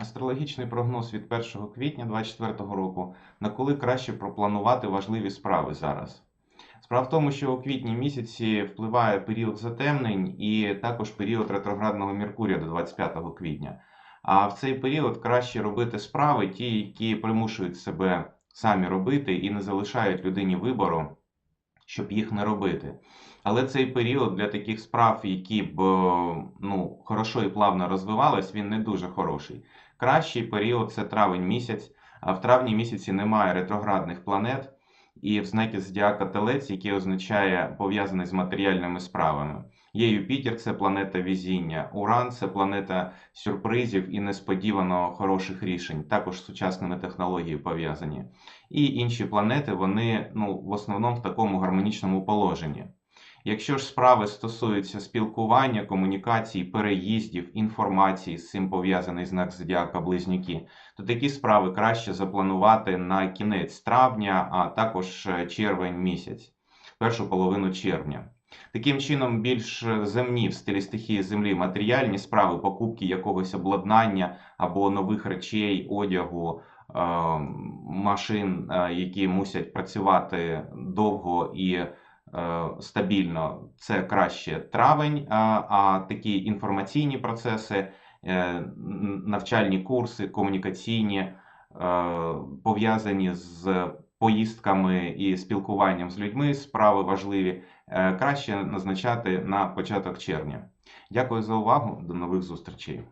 Астрологічний прогноз від 1 квітня 2024 року, на коли краще пропланувати важливі справи зараз. Справа в тому, що у квітні місяці впливає період затемнень і також період ретроградного Меркурія до 25 квітня. А в цей період краще робити справи, ті, які примушують себе самі робити і не залишають людині вибору, щоб їх не робити. Але цей період для таких справ, які б е, ну, хорошо і плавно розвивались, він не дуже хороший. Кращий період це травень місяць, а в травні місяці немає ретроградних планет і в знаки зодіака Телець, який означає пов'язаний з матеріальними справами. Є Юпітер, це планета візіння, Уран це планета сюрпризів і несподівано хороших рішень, також з сучасними технологіями пов'язані. І інші планети, вони ну, в основному в такому гармонічному положенні. Якщо ж справи стосуються спілкування, комунікацій, переїздів, інформації, з цим пов'язаний знак зодіака Близнюки, то такі справи краще запланувати на кінець травня, а також е, червень місяць, першу половину червня. Таким чином, більш земні в стилі стихії землі матеріальні справи, покупки якогось обладнання або нових речей, одягу, е, машин, е, які мусять працювати довго і е, стабільно, це краще травень, а, а такі інформаційні процеси, е, навчальні курси, комунікаційні, е, пов'язані з поїздками і спілкуванням з людьми, справи важливі, е, краще назначати на початок червня. Дякую за увагу. До нових зустрічей.